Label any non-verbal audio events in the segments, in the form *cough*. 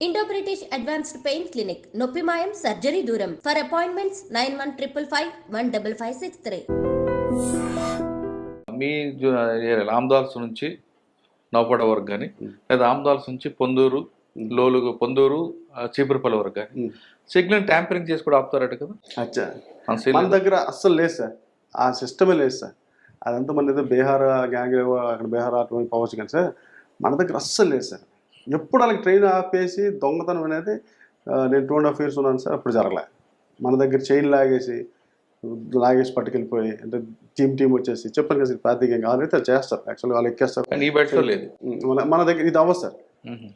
Indo British advanced pain clinic నొప్పి మాయం surgery దూరం. For appointments nine one triple five one double five six three మీ ఆమ్దాల్స్ నుంచి నౌపడ వరకు కానీ లేదా ఆమ్దాల్స్ నుంచి పొందూరు లోలుగు పొందూరు ఆ, చీపురుపల్లి వరకు కానీ. సిగ్నల్ ట్యాంపరింగ్ చేసి కూడా ఆపుతారట కదా? అచ్చా. మన సిగ్నల్- మన దగ్గర అస్సలు లేదు సార్. ఆ సిస్టమే లేదు సార్. అదంతా మన ఏదో బీహార్ గ్యాంగ్ అక్కడ బీహార్ అటువంటి పోవచ్చు కానీ సార్. మన దగ్గర అస్సలు లేదు సార్. ఎప్పుడు వాళ్ళకి ట్రైన్ ఆపేసి దొంగతనం అనేది నేను టూ అండ్ హాఫ్ ఇయర్స్ ఉన్నాను సార్ అప్పుడు జరగలే. మన దగ్గర చైన్ లాగేసి లాగేసి పట్టుకెళ్ళిపోయి అంటే టీమ్ టీం వచ్చేసి చెప్పాను కదా ప్రాతికంగా ఆల్రెడీ చేస్తారు. యాక్చువల్గా వాళ్ళు ఎక్కేస్తారు. లేదు. మన మన దగ్గర ఇది అవ్వదు సార్.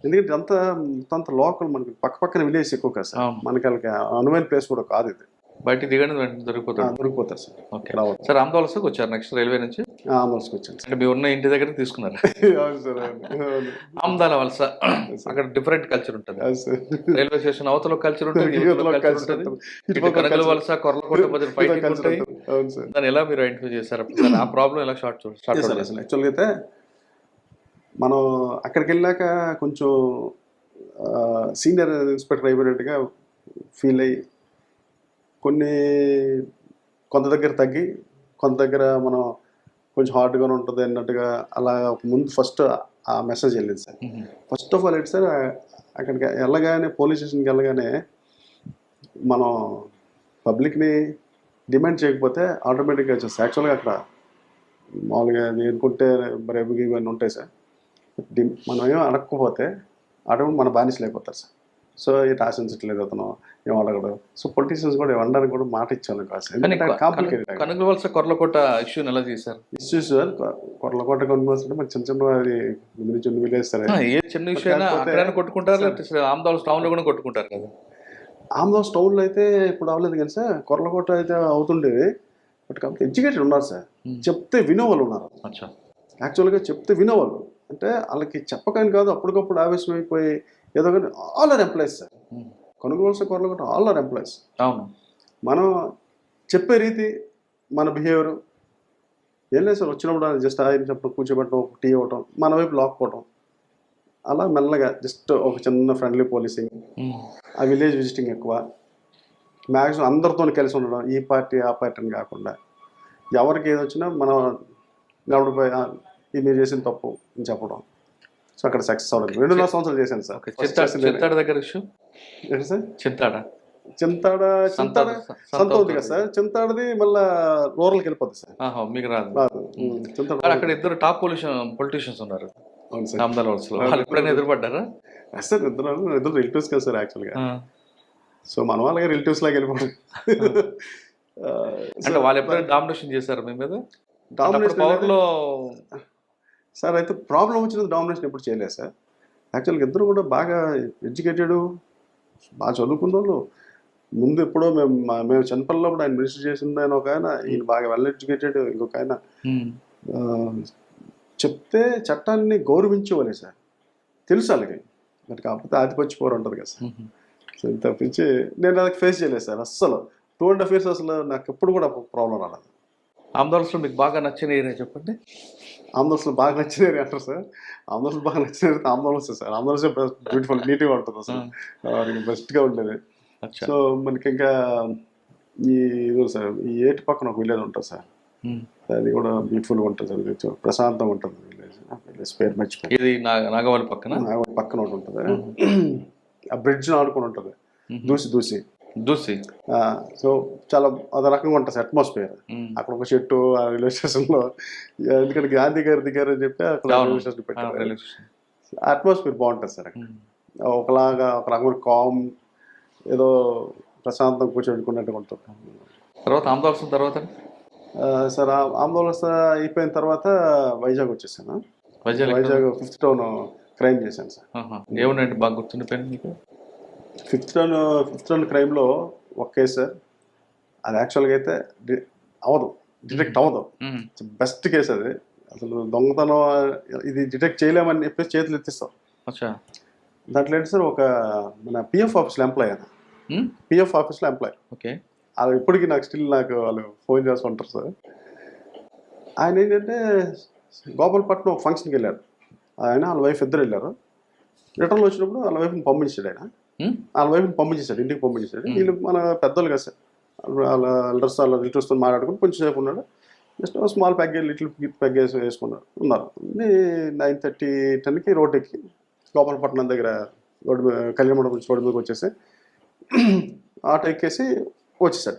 ఎందుకంటే అంత అంత లోకల్ మనకి పక్క పక్కన విలేజ్ ఎక్కువ కదా సార్. మనకి వాళ్ళకి అనువైన ప్లేస్ కూడా కాదు ఇది. బయట దిగండి దొరికిపోతాడు. దొరికిపోతారు సార్. ఓకే. సార్ ఆమ్దాల్స్కి వచ్చారు నెక్స్ట్ రైల్వే నుంచి? ఆంధ్రకి వచ్చాను అంటే మీ ఉన్న ఇంటి దగ్గర తీసుకున్నారు. *laughs* ఆమ్దాల వలస. అక్కడ డిఫరెంట్ కల్చర్ ఉంటుంది. రైల్వే స్టేషన్ అవతల కల్చర్ ఉంటుంది వలస ఉంటాయి. సార్. దాన్ని ఎలా మీరు ఐడెంటిఫై చేశారు? *laughs* ఆ ప్రాబ్లం ఎలా షార్ట్ అసలు యాక్చువల్గా అయితే మనం అక్కడికి వెళ్ళాక కొంచెం సీనియర్ ఇన్స్పెక్టర్ అయిపోయినట్టుగా ఫీల్ అయ్యి కొన్ని కొంత దగ్గర తగ్గి కొంత దగ్గర మనం కొంచెం హార్డ్గానే ఉంటుంది అన్నట్టుగా అలా ముందు ఫస్ట్ ఆ మెసేజ్ వెళ్ళింది సార్. ఫస్ట్ ఆఫ్ ఆల్ ఏంటి సార్ అక్కడికి వెళ్ళగానే పోలీస్ స్టేషన్కి వెళ్ళగానే మనం పబ్లిక్ని డిమాండ్ చేయకపోతే ఆటోమేటిక్గా వచ్చేస్తాయి. యాక్చువల్గా అక్కడ మామూలుగా అనుకుంటే రేపు ఇవన్నీ ఉంటాయి సార్. డి- మనం ఏం అడగకపోతే ఆటోమేటిక్ మన బానిసలు అయిపోతారు సార్. సో ఇది ఆశించట్లేదు అతను. ఏం అడగడు. సో పొలిటీషియన్స్ కూడా ఇవ్వడానికి కూడా మాట ఇచ్చాను కాంప్లికేటెడ్ కనకల వలస కొర్రలకోట ఇష్యూని ఎలా చేశారు? ఇష్యూస్ సార్ కొరలకోట అంటే మనకి చిన్న చిన్న అది ముందు ఉంది విలేజ్ సార్ ఏ చిన్న విషయం కొట్టుకుంటారు ఆమ్దాల్స్ టౌన్లో కూడా కొట్టుకుంటారు కదా. ఆమ్దాస్ టౌన్లో అయితే ఇప్పుడు అవ్వలేదు కానీ సార్ కొరలకోట అయితే అవుతుండేది. బట్ కాకపోతే ఎడ్యుకేటెడ్ ఉన్నారు సార్. చెప్తే వినేవాళ్ళు ఉన్నారు. యాక్చువల్గా చెప్తే వినేవాళ్ళు అంటే వాళ్ళకి చెప్పకని కాదు అప్పటికప్పుడు ఆవేశం అయిపోయి ఏదో కానీ all are employees sir Hmm. కొనుగోలు కొరలకోట ఆల్ ఆర్ ఎంప్లాయీస్ అవును. మనం చెప్పే రీతి మన బిహేవియర్ ఏం లేదు సార్ వచ్చినప్పుడు జస్ట్ ఆయన చెప్పడం కూర్చోబెట్టడం ఒక టీ ఇవ్వటం మన వైపు లాక్కోవటం అలా మెల్లగా జస్ట్ ఒక చిన్న ఫ్రెండ్లీ పోలీసింగ్ ఉమ్. ఆ విలేజ్ విజిటింగ్ ఎక్కువ. మ్యాక్సిమం అందరితో కలిసి ఉండడం ఈ పార్టీ ఆ పార్టీ అని కాకుండా. ఎవరికి ఏది వచ్చినా మనం "ఆ, ఇది మీరు చేసిన తప్పు అని చెప్పడం. సో అక్కడ సక్సెస్ అవ్వడం రెండున్నర సంవత్సరాలు చేశాను సార్. చింతాడ దగ్గర ఇష్యూ? సార్? చింతాడ చింతాడ చింతాడ సంత ఉంది కదా సార్. చింతాడది మళ్ళా రూరల్కి వెళ్ళిపోద్ది సార్. మీకు రాదు. చింతాడ అక్కడ ఇద్దరు టాప్ పొలిషన్ పొలిటీషియన్స్ ఉన్నారు. అవును సార్. ఆమ్దాల వలసలో వాళ్ళు ఎప్పుడైనా ఎదురుపడ్డారా? సార్ ఇద్దరు ఇద్దరు రిలేటివ్స్ కదా సార్ యాక్చువల్గా. సో మన వాళ్ళకి రిలేటివ్స్ లాగా వెళ్ళిపోవడం అంటే వాళ్ళు ఎప్పుడైనా డామినేషన్ చేశారు మీ మీద? డామినేషన్ పవర్లో సార్ అయితే ప్రాబ్లం వచ్చినది డామినేషన్ ఎప్పుడు చేయలేదు సార్. యాక్చువల్గా ఇద్దరు కూడా బాగా ఎడ్యుకేటెడ్ బాగా చదువుకున్న వాళ్ళు. ముందు ఎప్పుడో మేము మా- మేము చిన్నపిల్లప్పుడు ఆయన మినిస్టర్ చేసిన ఆయన ఒక ఆయన ఈయన బాగా వెల్ ఎడ్యుకేటెడ్ ఇంకొక ఆయన. చెప్తే చట్టాన్ని గౌరవించేవాళ్ళే సార్. తెలుసు వాళ్ళకి. మరి కాకపోతే ఆధిపత్య పోరు ఉంటుంది కదా సార్. సో తప్పించి నేను అది ఫేస్ చేయలేదు సార్ అస్సలు. టూ అండ్ హాఫ్ ఇయర్స్ అసలు నాకు ఎప్పుడు కూడా ప్రాబ్లం రాలేదు. ఆమ్దాల్స్లో మీకు బాగా నచ్చిన ఏరియా చెప్పండి. ఆంధ్రస్లో బాగా నచ్చినారు అంటారు సార్. ఆంధ్రస్లో బాగా నచ్చినారు ఆంధ్రస్ సార్. ఆంధ్రస్ బ్యూటిఫుల్ నీట్గా ఉంటుంది అసలు. బెస్ట్గా ఉండేది. సో మనకి ఇంకా ఈ ఇది సార్ ఈ ఏటి పక్కన ఒక విలేజ్ ఉంటుంది సార్. అది కూడా బ్యూటిఫుల్గా ఉంటుంది. సార్ ఇది ప్రశాంతంగా ఉంటుంది విలేజ్. పేరు మర్చిపోయి ఇది నా నాగవాలి పక్కన? పక్కన ఒకటి ఉంటుంది. ఆ బ్రిడ్జ్ ఆడుకొని ఉంటుంది. దూసి దూసి. దూసి. సో చాలా అదో రకంగా ఉంటుంది అట్మాస్ఫియర్. అక్కడ ఒక చెట్టు ఆ రైల్వే స్టేషన్లో ఎందుకంటే గాంధీ గారు దిగారు అని చెప్పి అక్కడ. రైల్వే స్టేషన్ పెట్టారు. అట్మాస్ఫియర్ బాగుంటుంది సార్ అక్కడ. ఒకలాగా ఒక రకమైన కామ్ ఏదో ప్రశాంతం కూర్చోబెట్టుకున్నట్టుగా ఉంటుంది. తర్వాత ఆమ్దాల్స్ తర్వాత? సార్ ఆ- ఆందోళన అయిపోయిన తర్వాత వైజాగ్ వచ్చేసాను. Vizag Vizag fifth town crime చేశాను సార్. ఏముందండి బాగా గుర్తుండిపోయింది మీకు? ఫిఫ్త్ టౌన్ ఫిఫ్త్ టౌన్ క్రైమ్లో ఒక కేసు సార్ అది యాక్చువల్గా అయితే అవ్వదు. డిటెక్ట్ అవ్వదు. బెస్ట్ కేసు అది. అసలు దొంగతనం ఇది డిటెక్ట్ చేయలేమని చెప్పేసి చేతులు ఎత్తిస్తాం. దాంట్లో ఏంటి సార్ ఒక మన పిఎఫ్ ఆఫీస్లో ఎంప్లాయ్ ఆయన. పిఎఫ్ ఆఫీస్లో ఎంప్లాయ్ ఓకే. అది ఇప్పటికీ నాకు స్టిల్ నాకు వాళ్ళు ఫోన్ చేస్తుంటారు సార్. ఆయన ఏంటంటే గోపాలపట్నం ఒక ఫంక్షన్కి వెళ్ళారు. ఆయన వాళ్ళ వైఫ్ ఇద్దరు వెళ్ళారు. రిటర్న్లో వచ్చినప్పుడు వాళ్ళ వైఫ్ని పంపించాడు ఆయన. వాళ్ళ వైఫ్ని పంపించేశాడు ఇంటికి పంపించేశాడు. వీళ్ళు మన పెద్దోళ్ళు కదా సార్. వాళ్ళ ఎల్డర్స్ వాళ్ళ రిలేటివ్స్తో మాట్లాడుకుని కొంచెం సేపు ఉన్నాడు. Just small pack little pack వేసి వేసుకున్నారు ఉన్నారు. నైన్ థర్టీ టెన్కి రోడ్ ఎక్కి గోపాలపట్నం దగ్గర రోడ్డు మీద కళ్యాణ మండపం నుంచి రోడ్డు మీదకి వచ్చేసి *clears throat* ఆటో ఎక్కేసి వచ్చేసాడు.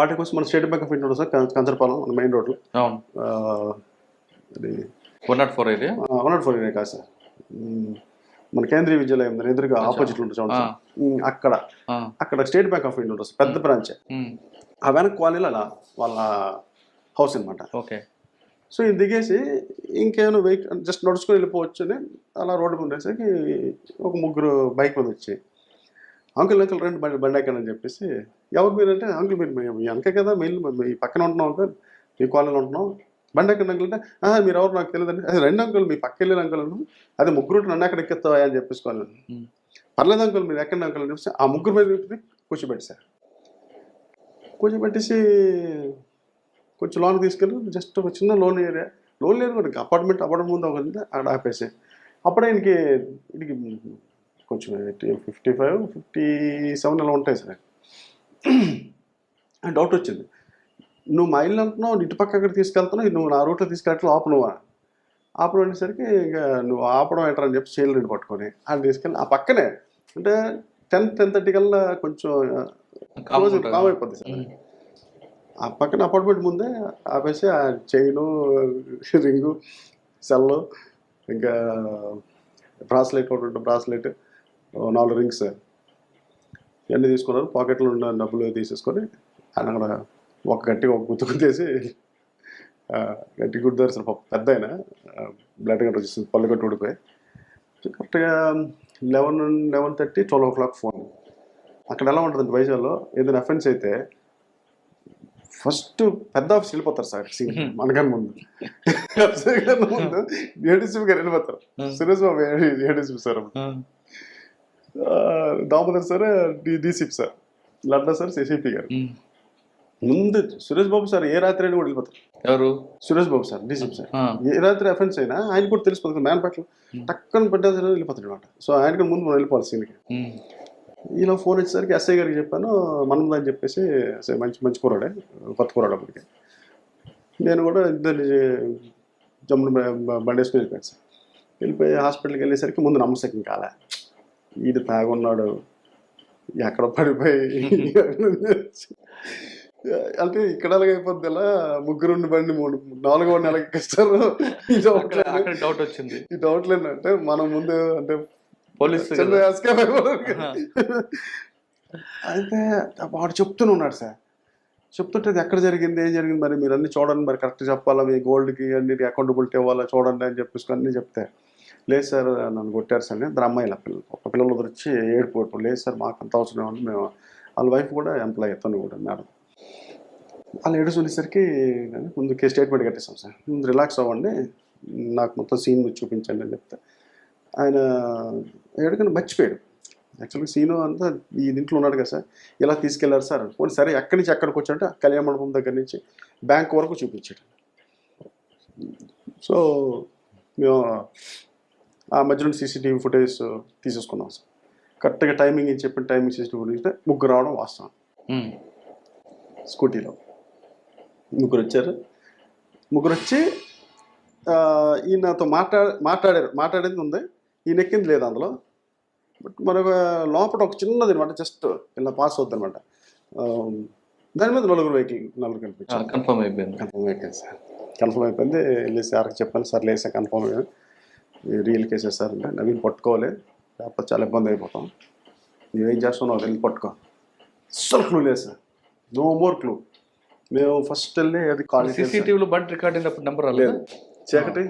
ఆటోకి వచ్చి మన State Bank of India sir Kancharapalem మన మెయిన్ రోడ్లో. అది one not four area? One not four కాదు సార్. మన కేంద్రీయ విద్యాలయం ఎదురుగా ఆపోజిట్ ఉంటుంది చూడండి అక్కడ. అక్కడ స్టేట్ బ్యాంక్ ఆఫ్ ఇండియా ఉంటుంది. పెద్ద బ్రాంచ్. ఆ వెనక కాలనీలో అలా వాళ్ళ హౌస్ అనమాట ఓకే. సో ఇది దిగేసి ఇంకేమైనా వెహికల్ జస్ట్ నడుచుకొని వెళ్ళిపోవచ్చు అని అలా రోడ్డు మీద ఉండేసరికి ఒక ముగ్గురు బైక్ మీద వచ్చి అంకుల్ అంకుల్ రెండు బండి బండి ఎక్కడని చెప్పేసి ఎవరు మీరు? అంటే అంకుల్ మీరు మీ- మీ వెనకే కదా మెయిన్ మీ పక్కన ఉంటున్నాం అంకుల్ మీ కాలనీలో ఉంటున్నాం బండి ఎక్కడ అంకుల్ అంటే "ఆ, మీరు ఎవరు నాకు తెలియదండి అది రెండు అంకుల్ మీ పక్క వెళ్ళిన అంకుల్. అదే ముగ్గురు నన్ను ఎక్కడ ఎక్కిస్తావా అని చెప్పేసుకోవాలి. పర్లేదు అంకుల్ మీరు ఎక్కడ అంకుల్ అని చెప్పేసి ఆ ముగ్గురు మీద కూర్చోబెట్టి కూర్చోబెట్టేశారు. కూర్చోబెట్టేసి కొంచెం లోన్ తీసుకెళ్ళి జస్ట్ ఒక చిన్న లోన్ ఏరియా. లోన్ లేదు కూడా అపార్ట్మెంట్ అపార్ట్మెంట్ ముందు ఒక అక్కడ ఆపేసి. అప్పుడే ఈయనకి వీడికి కొంచెం ఫిఫ్టీ ఫైవ్ ఫిఫ్టీ సెవెన్ ఇలా ఉంటాయి సార్. *clears throat* డౌట్ వచ్చింది. నువ్వు మా ఇల్లు అంటున్నావు ఇటు పక్క అక్కడ తీసుకెళ్తున్నావు నువ్వు నా రూట్లో తీసుకెళ్ళట్లు ఆపు నువ్వా ఆపడం అనేసరికి ఇంకా నువ్వు ఆపడం ఏంటని అని చెప్పి చేయలు రెడ్డి పట్టుకొని ఆయన తీసుకెళ్ళి ఆ పక్కనే అంటే టెన్ టెన్ థర్టీ కల్లా కొంచెం క్లోజ్ కామ్ అయిపోద్ది. సార్. ఆ పక్కన అపార్ట్మెంట్ ముందే ఆపేసి ఆ చైను రింగు సెల్ ఇంకా బ్రాస్లెట్ ఒకటి ఉంటుంది బ్రాస్లెట్ నాలుగు రింగ్స్ ఇవన్నీ తీసుకున్నారు. పాకెట్లో ఉన్న డబ్బులు తీసేసుకొని ఆయన అక్కడ ఒక గట్టిగా ఒక గుర్తు ఆ, గట్టి గుర్తారు సార్ పాపం పెద్ద ఆయన. బ్లడ్ గట్ట వచ్చేసింది పళ్ళు గట్టు ఊడిపోయి కరెక్ట్గా eleven eleven thirty twelve o'clock phone. అక్కడ ఎలా ఉంటుంది వైజాగ్లో ఏదైనా అఫెన్స్ అయితే ఫస్ట్ పెద్ద ఆఫీస్ వెళ్ళిపోతారు సార్. సీన్ మనకన్నా ముందు. ముందు ఏడీసీ గారు వెళ్ళిపోతారు. Suresh Babu ADC sir Damodar sir DCP sir. Ladda sir CCP గారు. ముందు సురేష్ బాబు సార్ ఏ రాత్రి అయినా కూడా వెళ్ళిపోతారు. ఎవరు? Suresh Babu sir DCP sir. ఏ రాత్రి అఫెన్స్ అయినా ఆయన కూడా తెలిసిపోతుంది మ్యాన్ పట్ల. టక్కన పడ్డేసారు వెళ్ళిపోతాడు అనమాట సో ఆయన కూడా ముందు మనం వెళ్ళిపోవాలి సీన్కి. ఇలా ఫోన్ వచ్చేసరికి ఎస్ఐ గారికి చెప్పాను మనది అని చెప్పేసి మంచి మంచి కూరాడే కొత్త కూరాడు అప్పటికి. నేను కూడా ఇద్దరు జమ్మున బ- బండి వేసుకుని వెళ్ళిపోయాను సార్. వెళ్ళిపోయి హాస్పిటల్కి వెళ్ళేసరికి ముందు నమ్మశక్యం కాలే. ఈడు తాగున్నాడు ఎక్కడ పడిపోయి *laughs* అంటే ఇక్కడ ఎలాగైపోద్ది ఇలా ముగ్గురు బండి మూడు నాలుగో బండి ఎలా ఎక్కిస్తారు? ఈ డౌట్ వచ్చింది. ఈ డౌట్ అంటే మనం ముందు అంటే పోలీసు. అయితే వాడు చెప్తూనే ఉన్నాడు సార్. చెప్తుంటే అది ఎక్కడ జరిగింది? ఏం జరిగింది? మరి మీరు అన్ని చూడండి. మరి కరెక్ట్ చెప్పాలా? మీ గోల్డ్కి అన్ని అకౌంటబిలిటీ ఇవ్వాలా? చూడండి అని చెప్పేసి అన్నీ చెప్తే. లేదు సార్ నన్ను కొట్టారు సార్. ఇద్దరు అమ్మాయిల పిల్లలు ఒక పిల్లలు వచ్చి ఏడుపు లేదు సార్ మాకు అంత అవసరం మేము వాళ్ళ వైఫ్ కూడా ఎంప్లాయ్ తను కూడా మేడం. వాళ్ళు ఏడుచుకునేసరికి నేను ముందు స్టేట్మెంట్ కట్టేసాం సార్. ముందు రిలాక్స్ అవ్వండి నాకు మొత్తం సీన్ చూపించండి అని చెప్తే. ఆయన ఏడుకని మర్చిపోయాడు. యాక్చువల్గా సీను అంతా ఈ దీంట్లో ఉన్నాడు కదా సార్. ఇలా తీసుకెళ్ళారు సార్? పోనీ సరే ఎక్కడి నుంచి ఎక్కడికి వచ్చాడంటే కళ్యాణ మండపం దగ్గర నుంచి బ్యాంక్ వరకు చూపించాడు. సో మేము ఆ మధ్యలో సీసీటీవీ ఫుటేజ్ తీసేసుకున్నాం సార్. కరెక్ట్గా టైమింగ్ చెప్పిన టైమింగ్ సీసీటీవీ ఫుటేజ్ ముగ్గురు రావడం వాస్తవం. స్కూటీలో. ముగ్గురు వచ్చారు ముగ్గురు వచ్చి ఈయనతో మాట్లా మాట్లాడారు మాట్లాడేది ఉంది. ఈయన ఎక్కింది లేదు అందులో. బట్ మరొక లోపల ఒక చిన్నది అనమాట జస్ట్ ఇలా పాస్ అవుద్ది అనమాట దాని మీద నలుగురు వెహికల్ నలుగురు కనిపించారు కన్ఫర్మ్ అయిపోయింది. కన్ఫర్మ్ అయిపోయింది సార్. కన్ఫర్మ్ అయిపోయింది. వెళ్ళి సార్కి చెప్పాను సార్ లేదు సార్ కన్ఫర్మ్ అయ్యాను రియల్ కేసెస్ సార్ అంటే నవీన్ పట్టుకోవాలి. లేకపోతే చాలా ఇబ్బంది అయిపోతాం. నువ్వేం చేస్తున్నావు? వెళ్ళి పట్టుకో. అస్సలు క్లూ లేదు సార్. No more clue. మేము ఫస్ట్ వెళ్ళి అది కాల్ సీసీటీవీలో బండి రికార్డ్ అయినప్పుడు నెంబర్ రాలేదు? లేదు. చీకటి.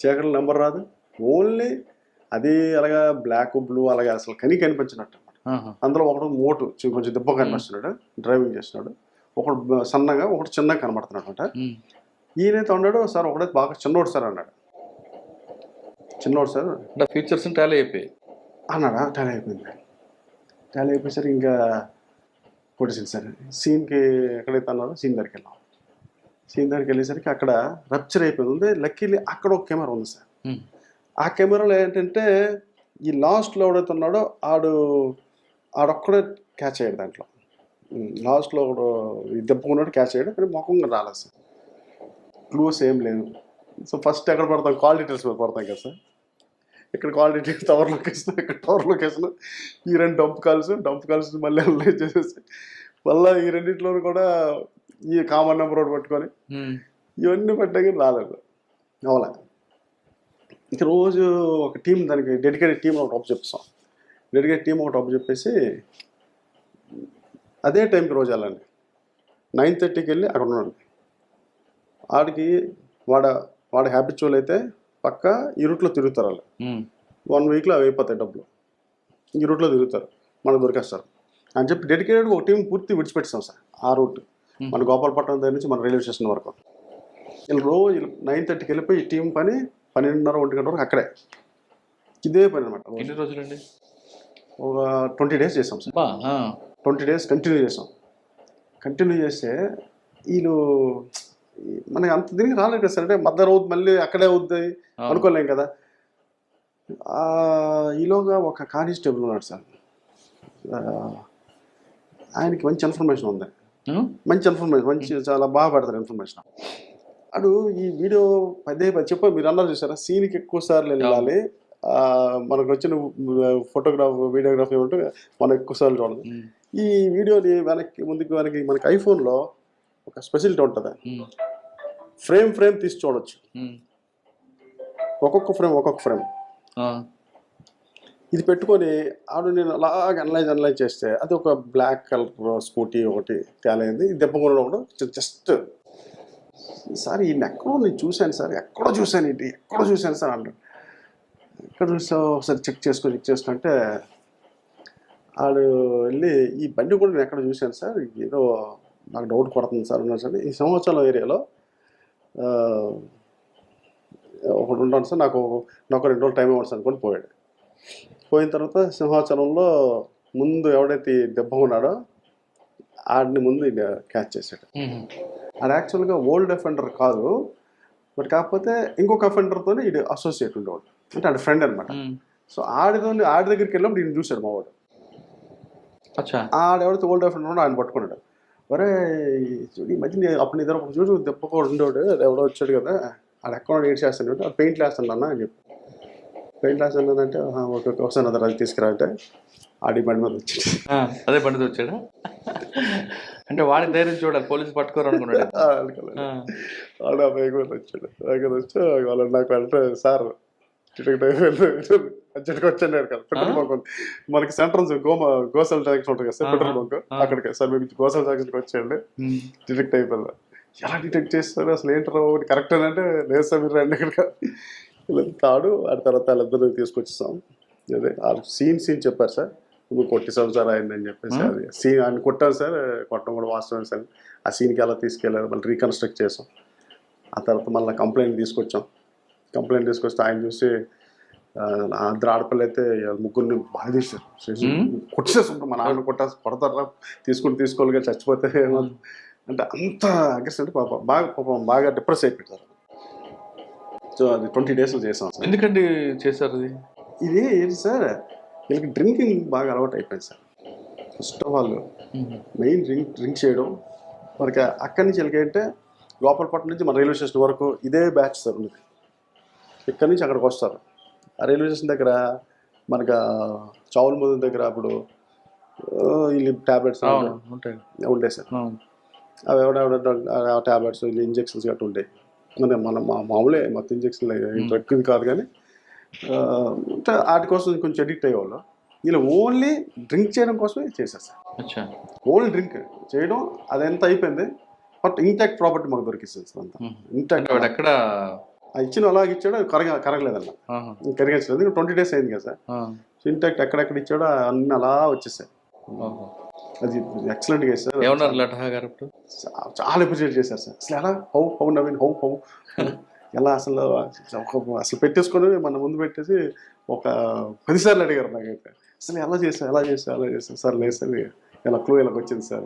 చీకటి నెంబర్ రాదు. ఓన్లీ అది అలాగా బ్లాక్ బ్లూ అలాగే అసలు కని కనిపించినట్టు. ఆహా. అందులో ఒకడు మోటు కొంచెం దెబ్బ కనిపిస్తున్నాడు. డ్రైవింగ్ చేస్తున్నాడు. ఒకడు సన్నగా ఒకడు చిన్నగా కనబడుతున్నాడు అనమాట. ఈయనైతే ఉన్నాడు సార్ ఒకడే బాగా చిన్నోడు సార్ అన్నాడు. చిన్నోడు సార్? ఫీచర్స్ టాలీ అయిపోయి అన్నాడా? టాలీ అయిపోయింది. టాలీ అయిపోయేసరికి ఇంకా కొట్టేసింది సార్. సీన్కి ఎక్కడైతే అన్నారో సీన్ దగ్గరికి వెళ్ళాం. సీన్ దగ్గరికి వెళ్ళేసరికి అక్కడ రప్చర్ అయిపోయింది. ఉంది. లక్కీలీ అక్కడ ఒక కెమెరా ఉంది సార్. ఆ కెమెరాలో ఏంటంటే ఈ లాస్ట్లో ఎవడైతే ఉన్నాడో ఆడు ఆడొక్కడే క్యాచ్ అయ్యాడు దాంట్లో. లాస్ట్లో ఒకడు ఈ దెబ్బకున్నాడు క్యాచ్ అయ్యాడు కానీ ముఖంగా రాలేదు సార్. క్లూస్ ఏం లేదు. సో ఫస్ట్ ఎక్కడ పడతాం? కాల్ డీటెయిల్స్ మీద పడతాం కదా సార్. ఇక్కడ డీటెయిల్స్ టవర్ లొకేషన్ ఇక్కడ టవర్ లొకేషన్ ఈ రెండు డంప్ కాల్స్ డంప్ కాల్స్ మళ్ళీ అనలైజ్ చేసేసి మళ్ళీ ఈ రెండింటిలో కూడా ఈ కామన్ నెంబర్ ఒకటి పట్టుకొని. ఇవన్నీ పట్టాక రాలేదు. అవలే ఇక రోజు ఒక టీం దానికి డెడికేటెడ్ టీం ఒకటి అప్పు చెప్తాం డెడికేటెడ్ టీం ఒకటి అప్పు చెప్పేసి అదే టైంకి రోజు వెళ్ళండి. నైన్ థర్టీకి వెళ్ళి అక్కడ ఉన్నాడు ఆడికి వాడ వాడు హ్యాబిచువల్ అయితే పక్క ఈ రూట్లో తిరుగుతారు వాళ్ళు. వన్ వీక్లో అవి అయిపోతాయి డబ్బులు. ఈ రూట్లో తిరుగుతారు. మనకు దొరికేస్తారు. అని చెప్పి డెడికేటెడ్ ఒక టీం పూర్తి విడిచిపెట్టాం సార్ ఆ రూట్. మన గోపాలపట్నం దగ్గర నుంచి మన రైల్వే స్టేషన్ వరకు. వీళ్ళు రోజు నైన్ థర్టీకి వెళ్ళిపోయి ఈ టీం పని పన్నెండున్నర ఒంటి గంట వరకు అక్కడే. ఇదే పని అనమాట ఎన్ని రోజులండి? ఒక ట్వంటీ డేస్ చేసాం సార్. ట్వంటీ డేస్ కంటిన్యూ చేసాం కంటిన్యూ చేస్తే వీళ్ళు మనకి అంత దీనికి రాలేదు కదా సార్. అంటే మద్దరు అవుతుంది మళ్ళీ అక్కడే అవుతుంది. అనుకోలేం కదా. ఈలోగా ఒక కానిస్టేబుల్ ఉన్నాడు సార్. ఆయనకి మంచి ఇన్ఫర్మేషన్ ఉంది. మంచి ఇన్ఫర్మేషన్ మంచి చాలా బాగా పెడతారు ఇన్ఫర్మేషన్. అడు ఈ వీడియో పదే పది చెప్ప మీరు అన్నారు చూసారా? సీన్కి ఎక్కువ సార్లు వెళ్ళాలి. మనకు వచ్చిన ఫోటోగ్రాఫ్ వీడియోగ్రఫీ ఏమంటే మనం ఎక్కువ సార్లు చూడాలి. ఈ వీడియోని వెనక్కి ముందుకు వెనక్కి మనకి ఐఫోన్లో ఒక స్పెషాలిటీ ఉంటుంది. ఫ్రేమ్ ఫ్రేమ్ తీసి చూడొచ్చు. ఒక్కొక్క ఫ్రేమ్ ఒక్కొక్క ఫ్రేమ్. ఇది పెట్టుకొని ఆడు నేను అలాగ అనలైజ్ అనలైజ్ చేస్తే అది ఒక బ్లాక్ కలర్ స్కూటీ ఒకటి తేలైంది దెబ్బ కూడా ఒకటి జస్ట్ సార్ ఈయన ఎక్కడో నేను చూశాను సార్. ఎక్కడో చూశాను ఇది. ఎక్కడో చూశాను సార్ అంటాడు ఎక్కడ చూసావు ఒకసారి చెక్ చేసుకో చెక్ చేసుకుంటే ఆడు వెళ్ళి ఈ బండి కూడా నేను ఎక్కడ చూశాను సార్? ఏదో నాకు డౌట్ కొడుతుంది సార్ అన్నా సార్. ఈ సంవత్సరం ఏరియాలో ఆ, ఒకడు ఉంటాను సార్ నాకు నాకు రెండు రోజులు టైం ఇవ్వండి సార్ అనుకొని పోయాడు. పోయిన తర్వాత సింహాచలంలో ముందు ఎవడైతే దెబ్బ ఉన్నాడో ఆడిని ముందు క్యాచ్ చేశాడు. ఆడు యాక్చువల్గా ఓల్డ్ అఫెండర్ కాదు బట్ కాకపోతే ఇంకొక అఫెండర్తో ఇది అసోసియేట్ ఉండేవాడు. అంటే ఆడి ఫ్రెండ్ అనమాట. సో ఆడితో ఆడి దగ్గరికి వెళ్ళినప్పుడు ఈయన చూశాడు మావాడు అచ్చా. ఆడెవరైతే ఓల్డ్ అఫెండర్ ఉన్నాడో ఆయన పట్టుకున్నాడు. ఒరే చూడు ఈ మధ్య అప్పుడు నీ దగ్గర ఒక చూడు దెబ్బ కూడా ఉండేవాడు. ఎవడో వచ్చాడు కదా. ఆడ ఎక్కడ ఏడ్ చేస్తాడు ఆ పెయింట్ వేస్తాను అన్న అని చెప్పి. పెయింట్ వేస్తాను అంటే "ఆహా, ఓకే ఓకే వస్తాను అతను అది తీసుకురా అంటే ఆడి బండి మీద వచ్చాడు. ఆ, అదే పండిత వచ్చాడా? అంటే వాడి ధైర్యం చూడాలి పోలీసు పట్టుకోరు అనుకున్నాడు. ఆ, అనుకోలేదు. ఆ. ఆడ వేగం వచ్చాడు. వేగం వచ్చి వాళ్ళు నాకు అంటే సార్ చిటికి అర్జెంట్గా కదా. Petrol bunk. మనకి సెంటర్ ఉంది గోమ గోసల్ ట్యాక్స్ ఉంటుంది కదా సార్ పెట్రోల్ బంక్. అక్కడికి సార్ మీకు గోసల్ వచ్చాడు ఉమ్. డిటెక్ట్ అయిపోయింది ఎలా డిటెక్ట్ చేస్తారు? అసలు ఏంటారు కరెక్ట్ అంటే లేదు సార్ మీరు రండి ఇక్కడ తాడు ఆ తర్వాత వాళ్ళిద్దరు తీసుకొచ్చేసాం. అదే ఆ సీన్ సీన్ చెప్పారు సార్. నువ్వు కొట్టేసాం సార్ ఆయన అని చెప్పేసి అది. సీన్ ఆయన కొట్టారు సార్ కొట్టడం కూడా వాస్తవం సార్. ఆ సీన్కి ఎలా తీసుకెళ్ళారు. మళ్ళీ రీకన్స్ట్రక్ట్ చేసాం. ఆ తర్వాత మళ్ళీ కంప్లైంట్ తీసుకొచ్చాం. కంప్లైంట్ తీసుకొస్తే ఆయన చూసి ఆ, ఆ ఇద్దరు ఆడపిల్ల అయితే ముగ్గురిని బాగా తీశారు కొట్టేసుకుంటాం మన ఆయన కొట్టా కొడతారా తీసుకుని తీసుకోవాలి చచ్చిపోతే? అంటే అంత అగ్రెసివ్ అంటే పాపం. బాగా పాపం బాగా డిప్రెస్ అయిపోతారు సో అది ట్వంటీ డేస్లో చేసాం సార్. ఎందుకండి చేశారు అది? ఇది ఏంటి సార్? వీళ్ళకి డ్రింకింగ్ బాగా అలవాటు అయిపోయింది sir. First of all. Main drink drink చేయడం. మనకి అక్కడి నుంచి వీళ్ళకి ఏంటంటే గోపాలపట్నం నుంచి మన రైల్వే స్టేషన్ వరకు ఇదే బ్యాచ్ సార్ ఉంది. ఇక్కడి నుంచి అక్కడికి వస్తారు. ఆ రైల్వే స్టేషన్ దగ్గర మనకి చావుల ముందు దగ్గర అప్పుడు వీళ్ళు ట్యాబ్లెట్స్ ఉంటాయి. ఉండే సార్. అవి ఎవడ ఆ టాబ్లెట్స్ ఇంజెక్షన్స్ గట్రా ఉంటాయి. మన మన మా మామూలే మొత్తం ఇంజెక్షన్ డ్రగ్ ఇది కాదు కానీ వాటి కోసం కొంచెం ఎడిక్ట్ అయ్యేవాళ్ళు. వీళ్ళు ఓన్లీ డ్రింక్ చేయడం కోసమే చేశారు సార్. ఓన్లీ డ్రింక్ చేయడం అది ఎంత అయిపోయింది బట్ ఇంటాక్ట్ ప్రాపర్టీ మాకు దొరికిస్తుంది సార్ అంతా. ఇంటాక్ట్ ఎక్కడ ఇచ్చిన అలాగే ఇచ్చాడు అది కరగ కరగలేదన్న. కరిగించలేదు ట్వంటీ డేస్ అయింది కదా సార్. ఆ. ఇంటాక్ట్ ఎక్కడెక్కడ ఇచ్చాడో అన్నీ అలా వచ్చేసాయి. అది ఎక్సలెంట్గా సార్. ఏమన్నారు లటహా గారు ఇప్పుడు? చా- చాలా అప్రిషియేట్ చేశారు సార్. అసలు ఎలా? How how Naveen how how. ఎలా అసలు ఒక అసలు పెట్టేసుకొని మన ముందు పెట్టేసి ఒక పదిసార్లు అడిగారు నాకైతే అసలు ఎలా చేసా ఎలా చేసా ఎలా చేసా సార్ లేదు సార్ ఇలా క్లూ ఇలా వచ్చింది సార్.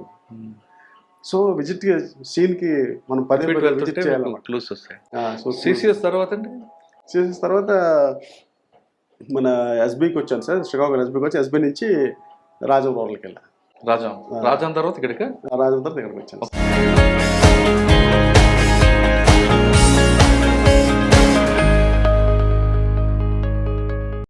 సో విజిట్ సీన్కి మనం పదే విజిట్ చేయాలన్నమాట. క్లూస్ వస్తాయి. ఆ, సో సిసిఎస్ తర్వాత అండి? చేసిన తర్వాత మన ఎస్బీకి వచ్చాను సార్. శ్రీకాకుళం ఎస్బీకి వచ్చి ఎస్బీ నుంచి రాజం రోడ్లకి వెళ్ళా. రాజాం రాజాం తర్వాత ఇక్కడికి? రాజం తర్వాత ఇక్కడికి వచ్చాను